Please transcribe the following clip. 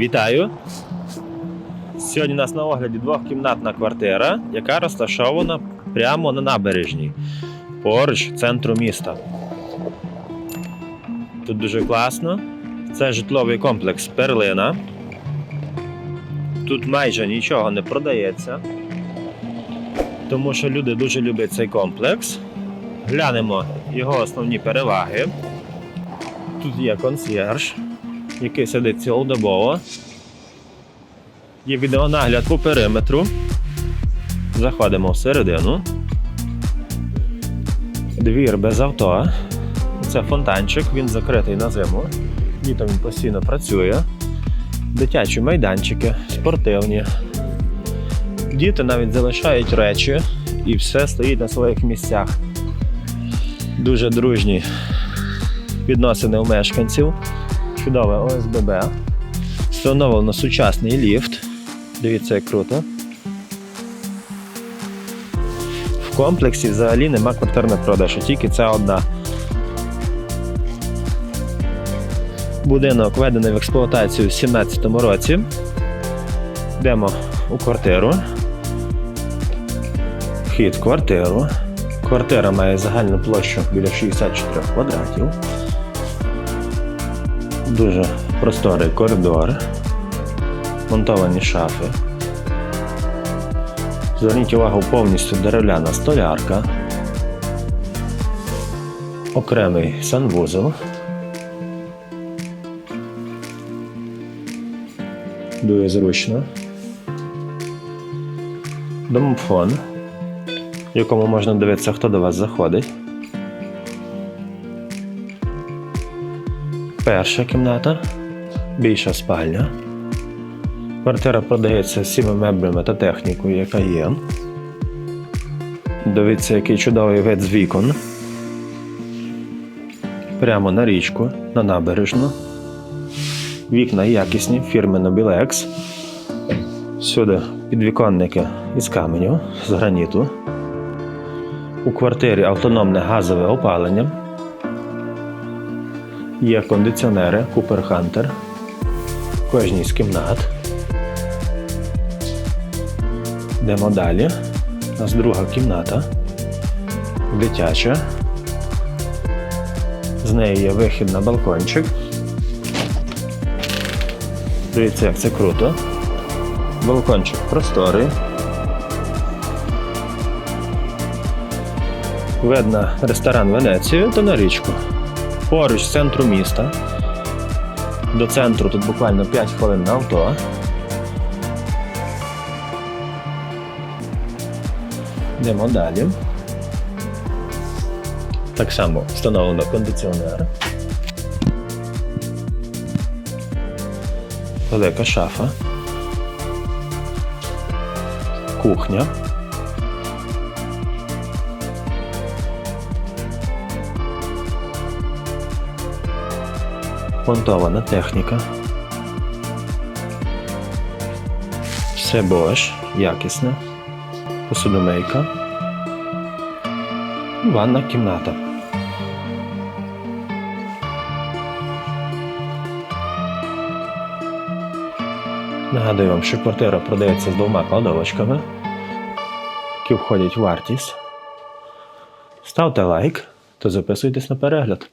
Вітаю! Сьогодні у нас на огляді двохкімнатна квартира, яка розташована прямо на набережній, поруч центру міста. Тут дуже класно. Це житловий комплекс Перлина. Тут майже нічого не продається, тому що люди дуже люблять цей комплекс. Глянемо його основні переваги. Тут є консьєрж, який сидить цілодобово. Є відеонагляд по периметру. Заходимо всередину. Двір без авто. Це фонтанчик, він закритий на зиму. Літом він постійно працює. Дитячі майданчики, спортивні. Діти навіть залишають речі і все стоїть на своїх місцях. Дуже дружні відносини у мешканців. Чудове ОСББ. Встановлено сучасний ліфт. Дивіться, як круто. В комплексі взагалі нема квартир на продаж, а тільки це одна. Будинок введений в експлуатацію в 2017 році. Йдемо у квартиру. Вхід в квартиру. Квартира має загальну площу біля 64 квадратів. Дуже просторий коридор. Монтовані шафи. Зверніть увагу повністю дерев'яна столярка. Окремий санвузол. Дуже зручно. Домофон, в якому можна дивитися, хто до вас заходить. Перша кімната, більша спальня. Квартира продається з всіма меблями та технікою, яка є. Дивіться, який чудовий вид з вікон. Прямо на річку, на набережну. Вікна якісні, фірмено Білекс. Всюди підвіконники із каменю, з граніту. У квартирі автономне газове опалення. Є кондиціонери Cooper Hunter в кожній з кімнат. Йдемо далі. У нас друга кімната. Дитяча. З неї є вихід на балкончик. Дивіться, як це круто. Балкончик просторий. Видно ресторан Венецію та на річку. Поруч з центру міста. До центру тут буквально 5 хвилин на авто. Йдемо далі. Так само встановлено кондиціонер. Велика шафа. Кухня. Монтована техніка. Все Bosch, якісне. Посудомийка. Ванна кімната. Нагадую вам, що квартира продається з двома кладовочками, які входять в вартість. Ставте лайк та записуйтесь на перегляд.